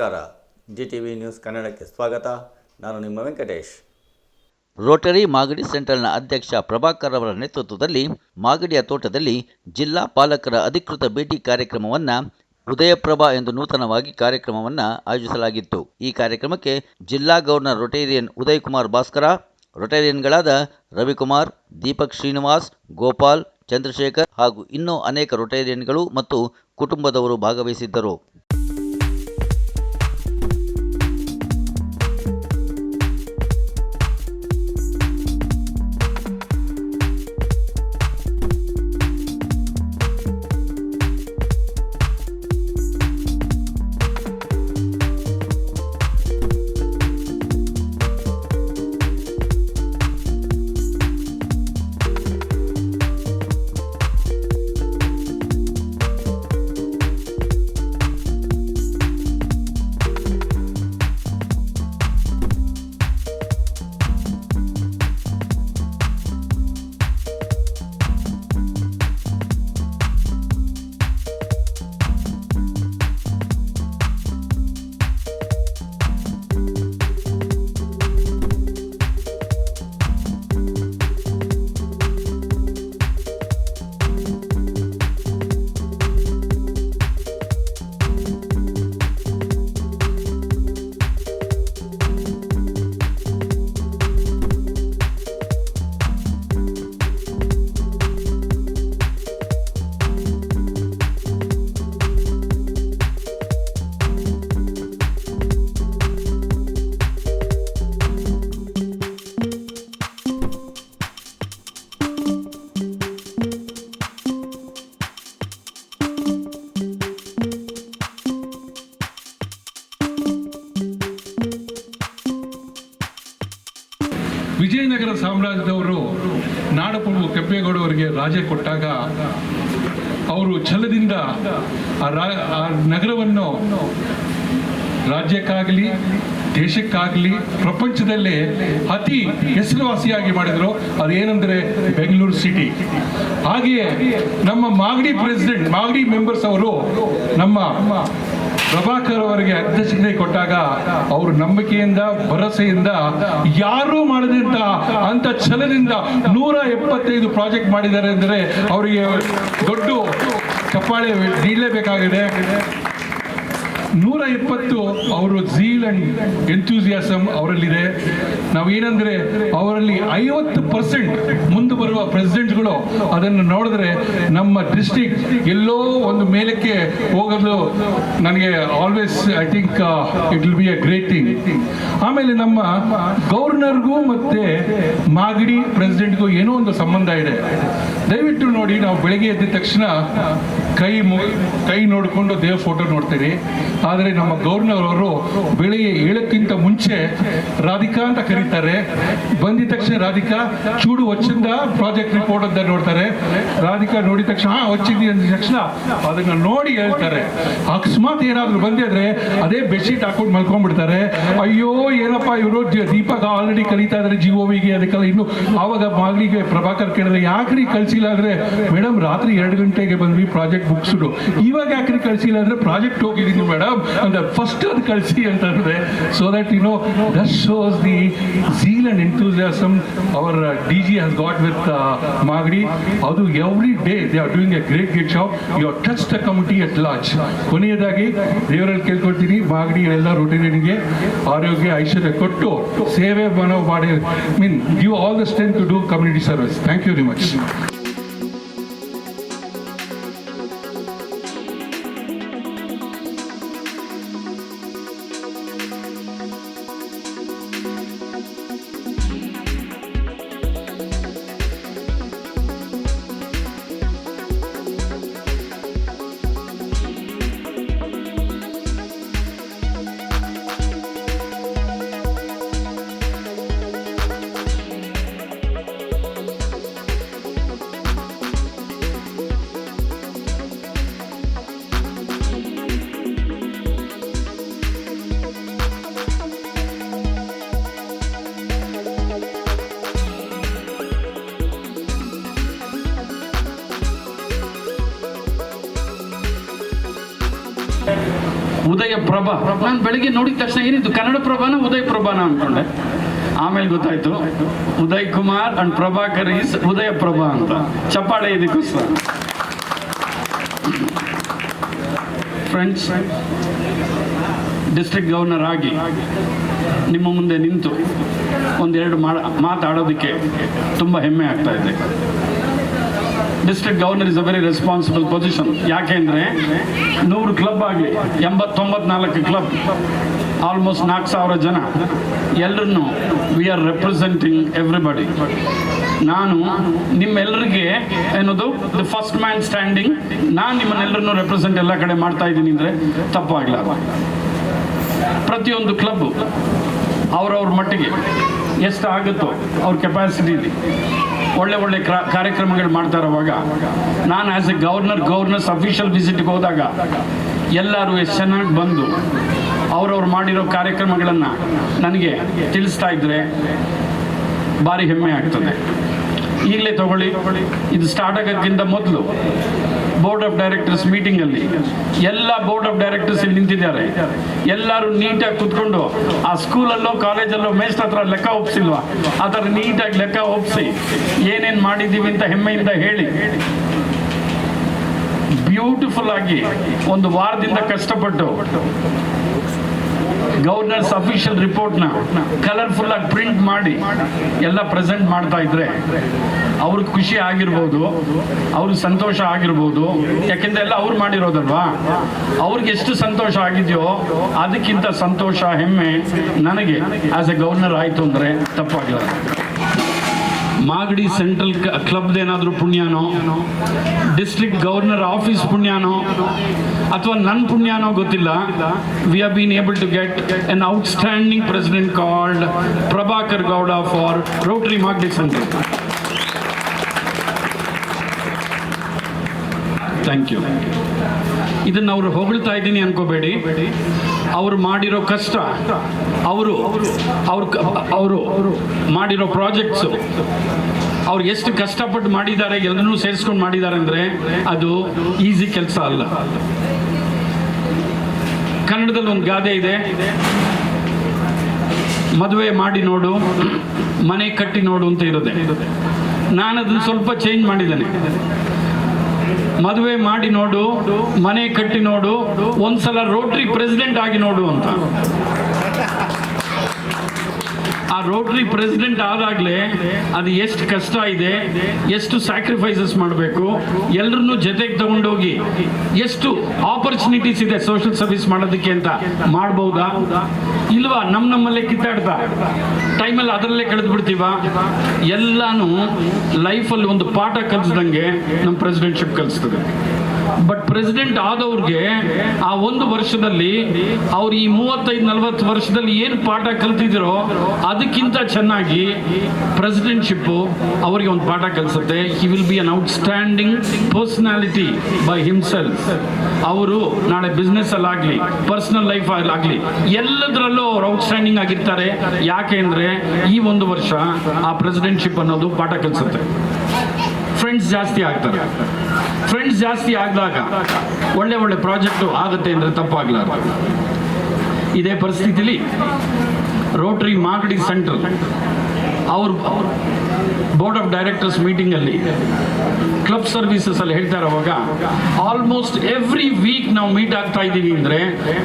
ನಮಸ್ಕಾರ. G T V news ಕನ್ನಡಕ್ಕೆ ಸ್ವಾಗತ. ನಾನು ನಿಮ್ಮ ವೆಂಕಟೇಶ್. ರೋಟರಿ ಮಾಗಡಿ ಸೆಂಟ್ರಲ್ನ ಅಧ್ಯಕ್ಷ ಪ್ರಭಾಕರ್ ಅವರ ನೇತೃತ್ವದಲ್ಲಿ ಮಾಗಡಿಯ ತೋಟದಲ್ಲಿ ಜಿಲ್ಲಾ ಪಾಲಕರ ಅಧಿಕೃತ ಭೇಟಿ ಕಾರ್ಯಕ್ರಮವನ್ನು ಉದಯಪ್ರಭಾ ಎಂದು ನೂತನವಾಗಿ ಕಾರ್ಯಕ್ರಮವನ್ನು ಆಯೋಜಿಸಲಾಗಿತ್ತು. ಈ ಕಾರ್ಯಕ್ರಮಕ್ಕೆ ಜಿಲ್ಲಾ ಗವರ್ನರ್ ರೊಟೇರಿಯನ್ ಉದಯ್ ಕುಮಾರ್ ಭಾಸ್ಕರ, ರೊಟೇರಿಯನ್ಗಳಾದ ರವಿಕುಮಾರ್, ದೀಪಕ್ ಶ್ರೀನಿವಾಸ್, ಗೋಪಾಲ್, ಚಂದ್ರಶೇಖರ್ ಹಾಗೂ ಇನ್ನೂ ಅನೇಕ ರೊಟೇರಿಯನ್ಗಳು ಮತ್ತು ಕುಟುಂಬದವರು ಭಾಗವಹಿಸಿದ್ದರು. ರಾಜ್ಯ ಕೊಟ್ಟಾಗ ಅವರು ಛಲದಿಂದ ಆ ನಗರವನ್ನು ರಾಜ್ಯಕ್ಕಾಗಲಿ, ದೇಶಕ್ಕಾಗಲಿ, ಪ್ರಪಂಚದಲ್ಲೇ ಅತಿ ಹೆಸರುವಾಸಿಯಾಗಿ ಮಾಡಿದ್ರು. ಅದೇನೆಂದರೆ ಬೆಂಗಳೂರು ಸಿಟಿ. ಹಾಗೆಯೇ ನಮ್ಮ ಮಾಗಡಿ ಪ್ರೆಸಿಡೆಂಟ್ ಮಾಗಡಿ ಮೆಂಬರ್ಸ್ ಅವರು ನಮ್ಮ ಪ್ರಭಾಕರ್ ಅವರಿಗೆ ಅಧ್ಯಕ್ಷತೆ ಕೊಟ್ಟಾಗ ಅವರು ನಂಬಿಕೆಯಿಂದ, ಭರವಸೆಯಿಂದ ಯಾರೂ ಮಾಡದಂತ ಅಂತ ಛಲದಿಂದ ನೂರ ಎಪ್ಪತ್ತೈದು ಪ್ರಾಜೆಕ್ಟ್ ಮಾಡಿದ್ದಾರೆ ಅಂದರೆ ಅವರಿಗೆ ದೊಡ್ಡ ಚಪ್ಪಾಳೆ ನೀಡಲೇಬೇಕಾಗಿದೆ. ನೂರ ಇಪ್ಪತ್ತು ಅವರು ಝೀಲ್ ಅಂಡ್ ಎಂಥೂಸಿಯಾಸಮ್ ಅವರಲ್ಲಿದೆ. ನಾವೇನಂದ್ರೆ ಅವರಲ್ಲಿ ಐವತ್ತು ಪರ್ಸೆಂಟ್ ಮುಂದೆ ಬರುವ ಪ್ರೆಸಿಡೆಂಟ್ಗಳು ಅದನ್ನು ನೋಡಿದ್ರೆ ನಮ್ಮ ಡಿಸ್ಟಿಕ್ ಎಲ್ಲೋ ಒಂದು ಮೇಲಕ್ಕೆ ಹೋಗಲು ನನಗೆ always I think it will be a great thing ಆಮೇಲೆ ನಮ್ಮ ಗವರ್ನರ್ಗೂ ಮತ್ತೆ ಮಾಗಡಿ ಪ್ರೆಸಿಡೆಂಟ್ಗೂ ಏನೋ ಒಂದು ಸಂಬಂಧ ಇದೆ. ದಯವಿಟ್ಟು ನೋಡಿ ನಾವು ಬೆಳಗ್ಗೆ ಎದ್ದ ತಕ್ಷಣ ಕೈ ಕೈ ನೋಡಿಕೊಂಡು ದೇವ ಫೋಟೋ ನೋಡ್ತೀರಿ. ಆದರೆ ನಮ್ಮ ಗೌರ್ನರ್ ಅವರು ಬೆಳಿಗ್ಗೆ ಏಳಕ್ಕಿಂತ ಮುಂಚೆ ರಾಧಿಕಾ ಅಂತ ಕರೀತಾರೆ. ಬಂದಿದ ತಕ್ಷಣ ರಾಧಿಕಾ, ಚೂಡು ಹೊಚ್ಚಿಂದ ಪ್ರಾಜೆಕ್ಟ್ ರಿಪೋರ್ಟ್ ಅಂತ ನೋಡ್ತಾರೆ. ರಾಧಿಕಾ ನೋಡಿದ ತಕ್ಷಣ, ಹಾ, ಹೊಚ್ಚಿದ್ದಿ ಅಂದ ತಕ್ಷಣ ಅದನ್ನ ನೋಡಿ ಹೇಳ್ತಾರೆ. ಅಕಸ್ಮಾತ್ ಏನಾದರೂ ಬಂದಿದ್ರೆ ಅದೇ ಬೆಡ್ಶೀಟ್ ಹಾಕೊಂಡು ಮಲ್ಕೊಂಡ್ಬಿಡ್ತಾರೆ. ಅಯ್ಯೋ, ಏನಪ್ಪ ಇವರು? ದೀಪಕ್ ಆಲ್ರೆಡಿ ಕಲಿತಾ ಇದ್ದಾರೆ ಜಿ ಒ ವಿಗೆ ಅದಕ್ಕೆಲ್ಲ ಇನ್ನು ಆವಾಗ ಮಾಗಲಿಗೆ ಪ್ರಭಾಕರ್ ಕೇಳಿದ್ರೆ, ಯಾಕ್ರಿ ಕಳಿಸಿಲ್ಲ? ಅಂದ್ರೆ, ಮೇಡಮ್, ರಾತ್ರಿ ಎರಡು ಗಂಟೆಗೆ ಬಂದ್ವಿ ಪ್ರಾಜೆಕ್ಟ್ ಮುಗಿಸಿಡು ಇವಾಗ ಯಾಕೆ ಕಳಿಸಿಲ್ಲ ಅಂದ್ರೆ ಪ್ರಾಜೆಕ್ಟ್ ಹೋಗಿದ್ದೀನಿ ಮೇಡಮ್ ಅಂದ್ರೆ ಫಸ್ಟ್ ಅದು ಕಳಿಸಿ ಅಂತ ಅಂದ್ರೆ so that you know that shows the zeal and enthusiasm our D G has got with Magadi ಅದು every day they are doing a great great shop you are touch the committee at large ಕೊನೆಯದಾಗಿ, ದೇವರಲ್ಲಿ ಕೇಳ್ಕೊಳ್ತೀನಿ ಮಾಗಡಿ ಎಲ್ಲ ರೊಟೀನಿಗೆ ಆರೋಗ್ಯ, ಐಶ್ವರ್ಯ ಕೊಟ್ಟು ಸೇವೆ ಮನೋ ಮಾಡಿ mean give all the strength to do community service thank you very much Prabha. ನಾನು ಬೆಳಿಗ್ಗೆ ನೋಡಿದ ತಕ್ಷಣ ಏನಿದ್ದು ಕನ್ನಡ ಪ್ರಭಾನ, ಉದಯ ಪ್ರಭಾನ ಅನ್ಕೊಂಡೆ. ಆಮೇಲೆ ಗೊತ್ತಾಯ್ತು. ಉದಯ್ ಕುಮಾರ್ ಅಂಡ್ ಪ್ರಭಾಕರ್ ಈಸ್ ಉದಯ ಪ್ರಭಾ ಅಂತ. ಚಪ್ಪಾಳೆ ಇದಕ್ಕೋಸ್ಕರ. ಫ್ರೆಂಡ್ಸ್ ಡಿಸ್ಟ್ರಿಕ್ಟ್ ಗವರ್ನರ್ ಆಗಿ ನಿಮ್ಮ ಮುಂದೆ ನಿಂತು ಒಂದೆರಡು ಮಾತಾಡೋದಕ್ಕೆ ತುಂಬ ಹೆಮ್ಮೆ ಆಗ್ತಾ ಇದೆ. District governor is a very responsible position ಯಾಕೆಂದರೆ ನೂರು ಕ್ಲಬ್ ಆಗಲಿ, ಎಂಬತ್ತೊಂಬತ್ನಾಲ್ಕು ಕ್ಲಬ್ ಆಲ್ಮೋಸ್ಟ್ ನಾಲ್ಕು ಸಾವಿರ ಜನ ಎಲ್ಲರನ್ನು ವಿ ಆರ್ ರೆಪ್ರೆಸೆಂಟಿಂಗ್ ಎವ್ರಿಬಡಿ ನಾನು ನಿಮ್ಮೆಲ್ಲರಿಗೆ ಏನದು ದ ಫಸ್ಟ್ ಮ್ಯಾನ್ ಸ್ಟ್ಯಾಂಡಿಂಗ್ ನಾನು ನಿಮ್ಮನ್ನೆಲ್ಲರನ್ನು ರೆಪ್ರೆಸೆಂಟ್ ಎಲ್ಲ ಕಡೆ ಮಾಡ್ತಾ ಇದ್ದೀನಿ ಅಂದರೆ ತಪ್ಪಾಗಲಾರ ಪ್ರತಿಯೊಂದು ಕ್ಲಬ್ ಅವರವ್ರ ಮಟ್ಟಿಗೆ ಎಷ್ಟು ಆಗುತ್ತೋ ಅವ್ರ ಕೆಪಾಸಿಟಿಲಿ ಒಳ್ಳೆ ಒಳ್ಳೆ ಕ್ರಾ- ಕಾರ್ಯಕ್ರಮಗಳು ಮಾಡ್ತಾ ಇರುವಾಗ ನಾನು as a governor governor's official ವಿಸಿಟ್ಗೆ ಹೋದಾಗ ಎಲ್ಲರೂ ಎಷ್ಟು ಚೆನ್ನಾಗಿ ಬಂದು ಅವರವ್ರು ಮಾಡಿರೋ ಕಾರ್ಯಕ್ರಮಗಳನ್ನು ನನಗೆ ತಿಳಿಸ್ತಾ ಇದ್ದರೆ ಭಾರಿ ಹೆಮ್ಮೆ ಆಗ್ತದೆ. ಈಗಲೇ ತಗೊಳ್ಳಿ. ಇದು ಸ್ಟಾರ್ಟ್ ಆಗೋದ್ಕಿಂತ ಮೊದಲು ಬೋರ್ಡ್ ಆಫ್ ಡೈರೆಕ್ಟರ್ಸ್ ಮೀಟಿಂಗಲ್ಲಿ ಎಲ್ಲ ಬೋರ್ಡ್ ಆಫ್ ಡೈರೆಕ್ಟರ್ಸ್ ಇಲ್ಲಿ ನಿಂತಿದ್ದಾರೆ. ಎಲ್ಲರೂ ನೀಟಾಗಿ ಕುತ್ಕೊಂಡು ಆ ಸ್ಕೂಲಲ್ಲೋ ಕಾಲೇಜಲ್ಲೋ ಮೇಸ್ಟ್ ಹತ್ರ ಲೆಕ್ಕ ಒಪ್ಸಿಲ್ವಾ? ಆ ಥರ ನೀಟಾಗಿ ಲೆಕ್ಕ ಒಪ್ಸಿ ಏನೇನು ಮಾಡಿದ್ದೀವಿ ಅಂತ ಹೆಮ್ಮೆಯಿಂದ ಹೇಳಿ. ಬ್ಯೂಟಿಫುಲ್ ಆಗಿ ಒಂದು ವಾರದಿಂದ ಕಷ್ಟಪಟ್ಟು ಗವರ್ನರ್ಸ್ ಅಫಿಷಿಯಲ್ ರಿಪೋರ್ಟ್ನ ಕಲರ್ಫುಲ್ ಆಗಿ ಪ್ರಿಂಟ್ ಮಾಡಿ ಎಲ್ಲ ಪ್ರೆಸೆಂಟ್ ಮಾಡ್ತಾ ಇದ್ರೆ ಅವ್ರಿಗೆ ಖುಷಿ ಆಗಿರ್ಬೋದು ಅವ್ರಿಗೆ ಸಂತೋಷ ಆಗಿರ್ಬೋದು. ಯಾಕೆಂದ್ರೆ ಎಲ್ಲ ಅವ್ರು ಮಾಡಿರೋದಲ್ವಾ? ಅವ್ರಿಗೆ ಎಷ್ಟು ಸಂತೋಷ ಆಗಿದೆಯೋ ಅದಕ್ಕಿಂತ ಸಂತೋಷ, ಹೆಮ್ಮೆ ನನಗೆ ಆಸ್ ಎ ಗವರ್ನರ್ ಆಯಿತು ಅಂದರೆ ತಪ್ಪಾಗಿಲ್ಲ ಮಾಗಡಿ ಸೆಂಟ್ರಲ್ ಕ್ಲಬ್ದೇನಾದರೂ ಪುಣ್ಯನೋ, ಡಿಸ್ಟ್ರಿಕ್ಟ್ ಗವರ್ನರ್ ಆಫೀಸ್ ಪುಣ್ಯನೋ, ಅಥವಾ ನನ್ನ ಪುಣ್ಯನೋ ಗೊತ್ತಿಲ್ಲ we are been able to get an outstanding president called Prabhakar Gowda for Rotary Magadi Central thank you ಇದನ್ನು ಅವರು ಹೊಗಳ್ತಾ ಇದ್ದೀನಿ ಅನ್ಕೋಬೇಡಿ. ಅವರು ಮಾಡಿರೋ ಕಷ್ಟ, ಅವರು, ಅವ್ರ ಅವರು ಮಾಡಿರೋ ಪ್ರಾಜೆಕ್ಟ್ಸು, ಅವ್ರು ಎಷ್ಟು ಕಷ್ಟಪಟ್ಟು ಮಾಡಿದ್ದಾರೆ ಎಲ್ಲರೂ ಸೇರಿಸ್ಕೊಂಡು ಮಾಡಿದ್ದಾರೆ ಅಂದರೆ ಅದು ಈಸಿ ಕೆಲಸ ಅಲ್ಲ. ಕನ್ನಡದಲ್ಲಿ ಒಂದು ಗಾದೆ ಇದೆ. ಮದುವೆ ಮಾಡಿ ನೋಡು, ಮನೆ ಕಟ್ಟಿ ನೋಡು ಅಂತ ಇರುತ್ತೆ. ನಾನು ಅದನ್ನು ಸ್ವಲ್ಪ ಚೇಂಜ್ ಮಾಡಿದ್ದೇನೆ. ಮದುವೆ ಮಾಡಿ ನೋಡು ಮನೆ ಕಟ್ಟಿ ನೋಡು ಒಂದ್ಸಲ ರೋಟರಿ ಪ್ರೆಸಿಡೆಂಟ್ ಆಗಿ ನೋಡು ಅಂತ. ಆ ರೋಟ್ರಿ ಪ್ರೆಸಿಡೆಂಟ್ ಆದಾಗಲೇ ಅದು ಎಷ್ಟು ಕಷ್ಟ ಇದೆ, ಎಷ್ಟು ಸ್ಯಾಕ್ರಿಫೈಸಸ್ ಮಾಡಬೇಕು ಎಲ್ಲರನ್ನೂ ಜೊತೆಗೆ ತಗೊಂಡೋಗಿ ಎಷ್ಟು ಆಪರ್ಚುನಿಟೀಸ್ ಇದೆ ಸೋಷಿಯಲ್ ಸರ್ವಿಸ್ ಮಾಡೋದಕ್ಕೆ ಅಂತ ಮಾಡ್ಬೋದಾ? ಇಲ್ವಾ? ನಮ್ಮ ನಮ್ಮಲ್ಲೇ ಕಿತ್ತಾಡ್ತಾ? ಟೈಮಲ್ಲಿ ಅದರಲ್ಲೇ ಕಳೆದು ಬಿಡ್ತೀವ ಎಲ್ಲಾನು ಲೈಫಲ್ಲಿ ಒಂದು ಪಾಠ ಕಲಿಸ್ದಂಗೆ ನಮ್ಮ ಪ್ರೆಸಿಡೆಂಟ್ಶಿಪ್ ಕಲಿಸ್ತದೆ. ಬಟ್ ಪ್ರೆಸಿಡೆಂಟ್ ಆದವ್ರಿಗೆ ಆ ಒಂದು ವರ್ಷದಲ್ಲಿ ಅವ್ರು ಈ ಮೂವತ್ತೈದು, ನಲವತ್ತು ವರ್ಷದಲ್ಲಿ ಏನು ಪಾಠ ಕಲ್ತಿದ್ರೋ ಅದಕ್ಕಿಂತ ಚೆನ್ನಾಗಿ ಪ್ರೆಸಿಡೆಂಟ್ಶಿಪ್ಪು ಅವರಿಗೆ ಒಂದು ಪಾಠ ಕಲಿಸುತ್ತೆ. He will be an outstanding personality by himself ಅವರು ನಾಳೆ ಬಿಸ್ನೆಸ್ ಅಲ್ಲಾಗಲಿ ಪರ್ಸನಲ್ ಲೈಫ್ ಆಗಲಿ, ಎಲ್ಲದರಲ್ಲೂ ಅವ್ರು ಔಟ್ಸ್ಟ್ಯಾಂಡಿಂಗ್ ಆಗಿರ್ತಾರೆ. ಯಾಕೆ ಅಂದರೆ ಈ ಒಂದು ವರ್ಷ ಆ ಪ್ರೆಸಿಡೆಂಟ್ಶಿಪ್ ಅನ್ನೋದು ಪಾಠ ಕಲಿಸುತ್ತೆ. ಫ್ರೆಂಡ್ಸ್ ಜಾಸ್ತಿ ಆಗ್ತಾರೆ. ಫ್ರೆಂಡ್ಸ್ ಜಾಸ್ತಿ ಆಗಿದಾಗ ಒಳ್ಳೆ ಒಳ್ಳೆ ಪ್ರಾಜೆಕ್ಟು ಆಗುತ್ತೆ ಅಂದರೆ ತಪ್ಪಾಗಲಾರ್ದು. ಇದೇ ಪರಿಸ್ಥಿತಿಲಿ ರೋಟರಿ ಮಾರ್ಕೆಟಿಂಗ್ ಸೆಂಟರ್ ಅವ್ರ ಬೋರ್ಡ್ ಆಫ್ ಡೈರೆಕ್ಟರ್ಸ್ ಮೀಟಿಂಗಲ್ಲಿ ಕ್ಲಬ್ ಸರ್ವಿಸಸ್ ಅಲ್ಲಿ ಹೇಳ್ತಾ ಇರೋವಾಗ ಆಲ್ಮೋಸ್ಟ್ ಎವ್ರಿ ವೀಕ್ ನಾವು ಮೀಟ್ ಆಗ್ತಾ ಇದ್ದೀವಿ ಅಂದರೆ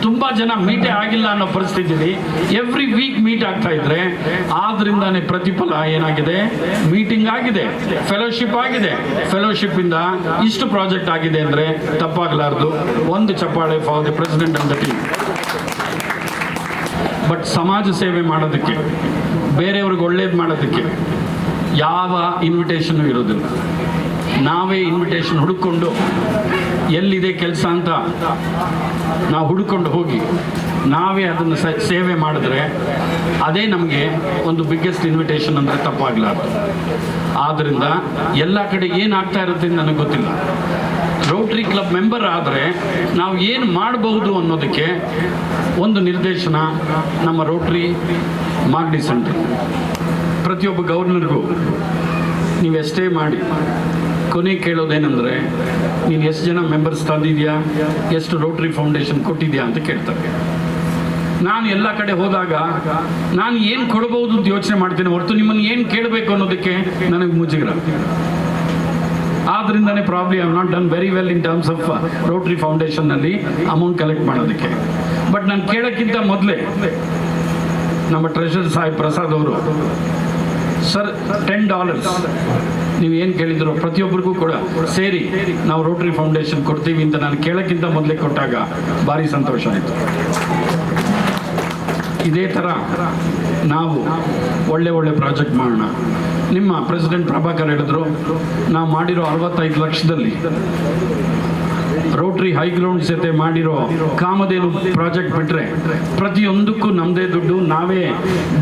ತುಂಬ ಜನ ಮೀಟೇ ಆಗಿಲ್ಲ ಅನ್ನೋ ಪರಿಸ್ಥಿತಿ ಎವ್ರಿ ವೀಕ್ ಮೀಟ್ ಆಗ್ತಾ ಇದ್ರೆ ಆದ್ರಿಂದಾನೇ ಪ್ರತಿಫಲ ಏನಾಗಿದೆ? ಮೀಟಿಂಗ್ ಆಗಿದೆ ಫೆಲೋಶಿಪ್ ಆಗಿದೆ. ಫೆಲೋಶಿಪ್ ಇಂದ ಇಷ್ಟು ಪ್ರಾಜೆಕ್ಟ್ ಆಗಿದೆ ಅಂದರೆ ತಪ್ಪಾಗಲಾರ್ದು. ಒಂದು ಚಪ್ಪಾಳೆ for the president of the team but ಸಮಾಜ ಸೇವೆ ಮಾಡೋದಕ್ಕೆ, ಬೇರೆಯವ್ರಿಗೆ ಒಳ್ಳೇದು ಮಾಡೋದಕ್ಕೆ ಯಾವ ಇನ್ವಿಟೇಷನ್ ಇರೋದಿಲ್ಲ ನಾವೇ ಇನ್ವಿಟೇಷನ್ ಹುಡುಕೊಂಡು ಎಲ್ಲಿದೆ ಕೆಲಸ ಅಂತ ನಾವು ಹುಡುಕೊಂಡು ಹೋಗಿ ನಾವೇ ಅದನ್ನು ಸೇವೆ ಮಾಡಿದ್ರೆ ಅದೇ ನಮಗೆ ಒಂದು ಬಿಗ್ಗೆಸ್ಟ್ ಇನ್ವಿಟೇಷನ್ ಅಂದರೆ ತಪ್ಪಾಗಲಾರ್ದು. ಆದ್ದರಿಂದ ಎಲ್ಲ ಕಡೆ ಏನಾಗ್ತಾ ಇರುತ್ತೆ ನನಗೆ ಗೊತ್ತಿಲ್ಲ. ರೋಟ್ರಿ ಕ್ಲಬ್ ಮೆಂಬರ್ ಆದರೆ ನಾವು ಏನು ಮಾಡಬಹುದು ಅನ್ನೋದಕ್ಕೆ ಒಂದು ನಿರ್ದೇಶನ ನಮ್ಮ ರೋಟ್ರಿ ಮಾಗಡಿ ಸೆಂಟರ್ ಪ್ರತಿಯೊಬ್ಬ ಗವರ್ನರ್ಗೂ ನೀವು ಎಷ್ಟೇ ಮಾಡಿ, ಕೊನೆ ಕೇಳೋದೇನೆಂದರೆ, ನೀನು ಎಷ್ಟು ಜನ ಮೆಂಬರ್ಸ್ ತಂದಿದ್ಯಾ, ಎಷ್ಟು ರೋಟ್ರಿ ಫೌಂಡೇಶನ್ ಕೊಟ್ಟಿದ್ಯಾ ಅಂತ ಕೇಳ್ತಾರೆ. ನಾನು ಎಲ್ಲ ಕಡೆ ಹೋದಾಗ, ನಾನು ಏನು ಕೊಡಬಹುದು ಅಂತ ಯೋಚನೆ ಮಾಡ್ತೇನೆ ಹೊರತು ನಿಮ್ಮನ್ನು ಏನು ಕೇಳಬೇಕು ಅನ್ನೋದಕ್ಕೆ ನನಗೆ ಮುಜುಗರ. ಆದ್ರಿಂದನೇ probably I not done very well in terms of Rotary ಫೌಂಡೇಶನ್ನಲ್ಲಿ amount collect ಮಾಡೋದಕ್ಕೆ. ಬಟ್ ನಾನು ಕೇಳೋಕ್ಕಿಂತ ಮೊದಲೇ, ನಮ್ಮ ಟ್ರೆಷರ್ ಸಾಹೇಬ್ ಪ್ರಸಾದ್ ಅವರು ಸರ್ ಟೆನ್ ಡಾಲರ್ಸ್ ನೀವು ಏನು ಕೇಳಿದ್ರು, ಪ್ರತಿಯೊಬ್ಬರಿಗೂ ಕೂಡ ಸೇರಿ ನಾವು ರೋಟರಿ ಫೌಂಡೇಶನ್ ಕೊಡ್ತೀವಿ ಅಂತ ನಾನು ಕೇಳೋಕ್ಕಿಂತ ಮೊದಲೇ ಕೊಟ್ಟಾಗ ಭಾರಿ ಸಂತೋಷ ಆಯಿತು. ಇದೇ ಥರ ನಾವು ಒಳ್ಳೆ ಒಳ್ಳೆ ಪ್ರಾಜೆಕ್ಟ್ ಮಾಡೋಣ. ನಿಮ್ಮ ಪ್ರೆಸಿಡೆಂಟ್ ಪ್ರಭಾಕರ್ ಹೇಳಿದ್ರು, ನಾವು ಮಾಡಿರೋ ಅರವತ್ತೈದು ಲಕ್ಷದಲ್ಲಿ ರೋಟ್ರಿ ಹೈಗ್ರೌಂಡ್ ಜೊತೆ ಮಾಡಿರೋ ಕಾಮಧೇನು ಪ್ರಾಜೆಕ್ಟ್ ಬಿಟ್ರೆ ಪ್ರತಿಯೊಂದಕ್ಕೂ ನಮ್ಮದೇ ದುಡ್ಡು, ನಾವೇ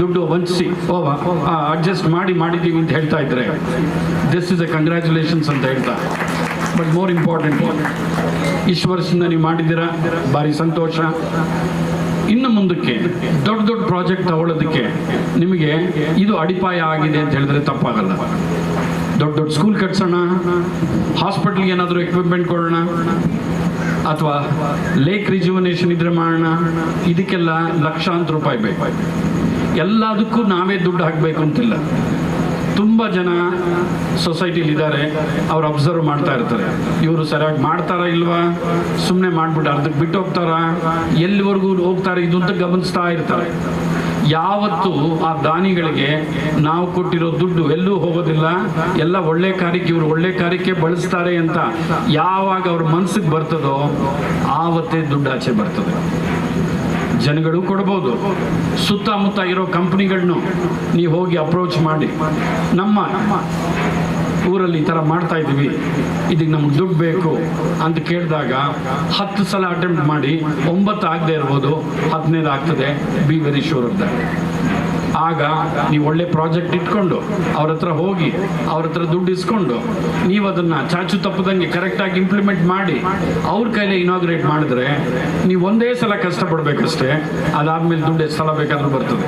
ದುಡ್ಡು ವಂಚಿಸಿ ಅಡ್ಜಸ್ಟ್ ಮಾಡಿ ಮಾಡಿದ್ದೀವಿ ಅಂತ ಹೇಳ್ತಾ ಇದ್ರೆ ದಿಸ್ ಇಸ್ ಎ ಕಂಗ್ರ್ಯಾಚುಲೇಷನ್ಸ್ ಅಂತ ಹೇಳ್ತಾ. ಬಟ್ ಮೋರ್ ಇಂಪಾರ್ಟೆಂಟ್ ಇಷ್ಟು ವರ್ಷದಿಂದ ನೀವು ಮಾಡಿದ್ದೀರಾ? ಭಾರಿ ಸಂತೋಷ. ಇನ್ನು ಮುಂದಕ್ಕೆ, ದೊಡ್ಡ ದೊಡ್ಡ ಪ್ರಾಜೆಕ್ಟ್ ತಗೊಳ್ಳೋದಕ್ಕೆ ನಿಮಗೆ ಇದು ಅಡಿಪಾಯ ಆಗಿದೆ ಅಂತ ಹೇಳಿದ್ರೆ ತಪ್ಪಾಗಲ್ಲ. ದೊಡ್ಡ ದೊಡ್ಡ ಸ್ಕೂಲ್ ಕಟ್ಸೋಣ ಹಾಸ್ಪಿಟ್ಲ್ಗೆ ಏನಾದರೂ ಎಕ್ವಿಪ್ಮೆಂಟ್ ಕೊಡೋಣ, ಅಥವಾ ಲೇಕ್ ರಿಜುವನೇಷನ್ ಇದ್ರೆ ಮಾಡೋಣ, ಇದಕ್ಕೆಲ್ಲ ಲಕ್ಷಾಂತರ ರೂಪಾಯಿ ಬೇಕು. ಎಲ್ಲದಕ್ಕೂ ನಾವೇ ದುಡ್ಡು ಹಾಕಬೇಕು ಅಂತಿಲ್ಲ. ತುಂಬ ಜನ ಸೊಸೈಟಿಲಿ ಇದ್ದಾರೆ, ಅವ್ರು ಅಬ್ಸರ್ವ್ ಮಾಡ್ತಾ ಇರ್ತಾರೆ. ಇವರು ಸರಿಯಾಗಿ ಮಾಡ್ತಾರಾ ಇಲ್ವಾ? ಸುಮ್ಮನೆ ಮಾಡ್ಬಿಟ್ಟು ಅರ್ಧಕ್ಕೆ ಬಿಟ್ಟು ಹೋಗ್ತಾರಾ? ಎಲ್ಲಿವರೆಗೂ ಹೋಗ್ತಾರೆ ಇದು ಅಂತ ಗಮನಿಸ್ತಾ ಇರ್ತಾರೆ. ಯಾವತ್ತು ಆ ದಾನಿಗಳಿಗೆ ನಾವು ಕೊಟ್ಟಿರೋ ದುಡ್ಡು ಎಲ್ಲೂ ಹೋಗೋದಿಲ್ಲ. ಎಲ್ಲ ಒಳ್ಳೆ ಕಾರ್ಯಕ್ಕೆ ಇವರು ಒಳ್ಳೆ ಕಾರ್ಯಕ್ಕೆ ಬಳಸ್ತಾರೆ ಅಂತ ಯಾವಾಗ ಅವ್ರ ಮನ್ಸಿಗೆ ಬರ್ತದೋ ಆವತ್ತೇ ದುಡ್ಡು ಆಚೆ ಬರ್ತದೆ. ಜನಗಳು ಕೊಡ್ಬೋದು. ಸುತ್ತಮುತ್ತ ಇರೋ ಕಂಪ್ನಿಗಳನ್ನು ನೀವು ಹೋಗಿ ಅಪ್ರೋಚ್ ಮಾಡಿ. ನಮ್ಮ ಊರಲ್ಲಿ ಈ ಥರ ಮಾಡ್ತಾ ಇದ್ದೀವಿ. ಇದಕ್ಕೆ ನಮ್ಗೆ ದುಡ್ಡು ಬೇಕು ಅಂತ ಕೇಳಿದಾಗ ಹತ್ತು ಸಲ ಅಟೆಂಪ್ಟ್ ಮಾಡಿ ಒಂಬತ್ತು ಆಗದೆ ಇರ್ಬೋದು, ಹದಿನೈದು ಆಗ್ತದೆ. ಬಿ ವೆರಿ ಶೂರ್ ಅಂತ ಆಗ ನೀವು ಒಳ್ಳೆ ಪ್ರಾಜೆಕ್ಟ್ ಇಟ್ಕೊಂಡು ಅವ್ರ ಹತ್ರ ಹೋಗಿ, ಅವ್ರ ಹತ್ರ ದುಡ್ಡು ಇಸ್ಕೊಂಡು ನೀವು ಅದನ್ನ ಚಾಚು ತಪ್ಪದಂಗೆ ಕರೆಕ್ಟಾಗಿ ಇಂಪ್ಲಿಮೆಂಟ್ ಮಾಡಿ ಅವ್ರ ಕೈಲೇ ಇನಾಗ್ರೇಟ್ ಮಾಡಿದ್ರೆ ನೀವು ಒಂದೇ ಸಲ ಕಷ್ಟಪಡಬೇಕಷ್ಟೇ. ಅದಾದ್ಮೇಲೆ ದುಡ್ಡು ಎಷ್ಟು ಸಲ ಬೇಕಾದರೂ ಬರ್ತದೆ.